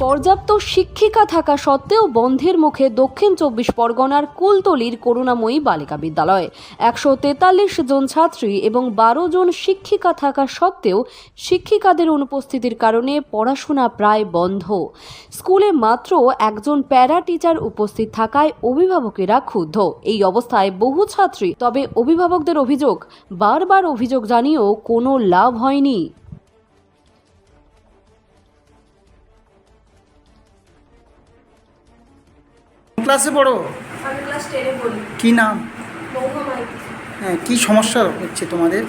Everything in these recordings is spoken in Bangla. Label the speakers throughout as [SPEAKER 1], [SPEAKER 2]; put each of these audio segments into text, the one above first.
[SPEAKER 1] পর্যাপ্ত শিক্ষিকা থাকা সত্ত্বেও বন্ধের মুখে দক্ষিণ চব্বিশ পরগনার কুলতলির করুণাময়ী বালিকা বিদ্যালয়। একশো তেতাল্লিশ জন ছাত্রী এবং বারো জন শিক্ষিকা থাকা সত্ত্বেও শিক্ষিকাদের অনুপস্থিতির কারণে পড়াশোনা প্রায় বন্ধ। স্কুলে মাত্র একজন প্যারা টিচার উপস্থিত থাকায় অভিভাবকেরা ক্ষুব্ধ। এই অবস্থায় বহু ছাত্রী, তবে অভিভাবকদের অভিযোগ, বারবার অভিযোগ জানিয়েও কোনো লাভ হয়নি।
[SPEAKER 2] ক্লাসে পড়ো?
[SPEAKER 3] আমি ক্লাস টেনে পড়ি।
[SPEAKER 2] কি নাম? হ্যাঁ কি সমস্যা হচ্ছে তোমাদের?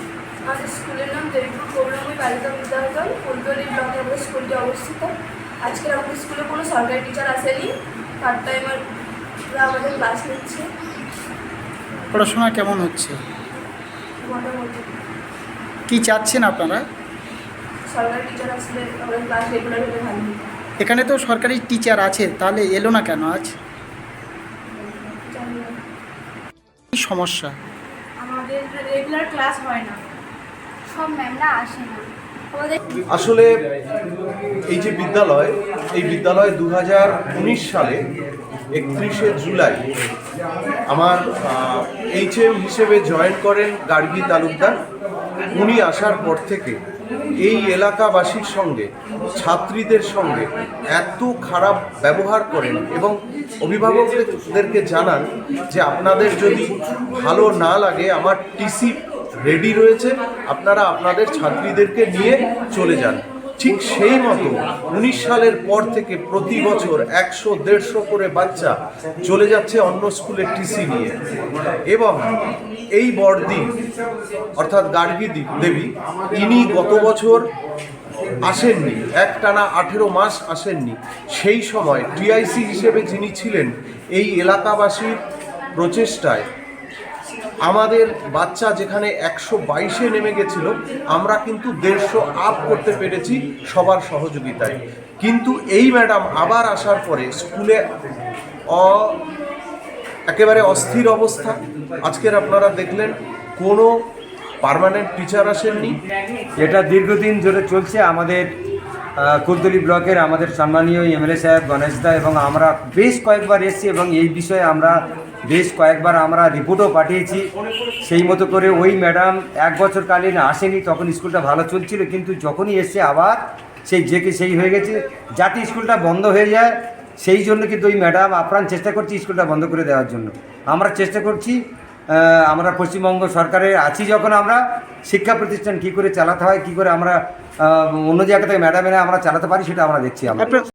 [SPEAKER 3] আমাদের স্কুলের নাম দেবীপুর করুণাময়ী বালিকা বিদ্যালয় ফুলতলি ব্লকে আমাদের স্কুলটি অবস্থিত। আজকে আমাদের স্কুলে কোনো সরকারি টিচার আসেনি। পার্ট টাইমাররা আমাদের ক্লাস নিচ্ছে।
[SPEAKER 2] পড়াশোনা কেমন হচ্ছে?
[SPEAKER 3] মোটামুটি।
[SPEAKER 2] কি চাচ্ছেন আপনারা?
[SPEAKER 3] সরকারি টিচার আসলে আমাদের ক্লাস রেগুলার হলে ভালো
[SPEAKER 2] এখানে তো সরকারি টিচার আছে তাহলে এলো না কেন আজ
[SPEAKER 3] জানি না
[SPEAKER 2] কি সমস্যা?
[SPEAKER 3] আমাদের রেগুলার ক্লাস হয় না। সব ম্যামরা আসে না।
[SPEAKER 4] আসলে এই যে বিদ্যালয় এই বিদ্যালয় দু হাজার উনিশ সালে একত্রিশে জুলাই আমার এইচ এম হিসেবে জয়েন করেন গার্গী তালুকদার। উনি আসার পর থেকে এই এলাকাবাসীর সঙ্গে, ছাত্রীদের সঙ্গে এত খারাপ ব্যবহার করেন এবং অভিভাবকদেরকে জানান যে আপনাদের যদি ভালো না লাগে, আমার টিসি রেডি রয়েছে, আপনারা আপনাদের ছাত্রীদেরকে নিয়ে চলে যান। ঠিক সেই মতো উনিশ সালের পর থেকে প্রতি বছর একশো দেড়শো করে বাচ্চা চলে যাচ্ছে অন্য স্কুলের টিসি নিয়ে। এবং এই বর্দি অর্থাৎ গার্গী দেবী, ইনি গত বছর আসেননি, একটানা আঠেরো মাস আসেননি। সেই সময় টিআইসি হিসেবে যিনি ছিলেন, এই এলাকাবাসীর প্রচেষ্টায় আমাদের বাচ্চা যেখানে একশো বাইশে নেমে গেছিল, আমরা কিন্তু দেড়শো আপ করতে পেরেছি সবার সহযোগিতায়। কিন্তু এই ম্যাডাম আবার আসার পরে স্কুলে অ, একেবারে অস্থির অবস্থা। আজকের আপনারা দেখলেন, কোনো পার্মানেন্ট টিচার আসেননি।
[SPEAKER 5] এটা দীর্ঘদিন ধরে চলছে। আমাদের কুলতলি ব্লকের আমাদের সম্মানীয় এমএলএ সাহেব গণেশ দা এবং আমরা বেশ কয়েকবার এসেছি এবং এই বিষয়ে আমরা বেশ কয়েকবার আমরা রিপোর্টও পাঠিয়েছি। সেই মতো করে ওই ম্যাডাম এক বছর কালীন আসেনি, তখন স্কুলটা ভালো চলছিল, কিন্তু যখনই এসছে আবার সেই যে সেই হয়ে গেছে, যাতে স্কুলটা বন্ধ হয়ে যায়, সেই জন্য কিন্তু ওই ম্যাডাম আপ্রাণ চেষ্টা করছি স্কুলটা বন্ধ করে দেওয়ার জন্য। আমরা চেষ্টা করছি আমরা পশ্চিমবঙ্গ সরকারে আছি যখন আমরা শিক্ষা প্রতিষ্ঠান কী করে চালাতে হয়, কী করে আমরা অন্য জায়গা থেকে ম্যাডাম এনে আমরা চালাতে পারি, সেটা আমরা দেখছি আমরা।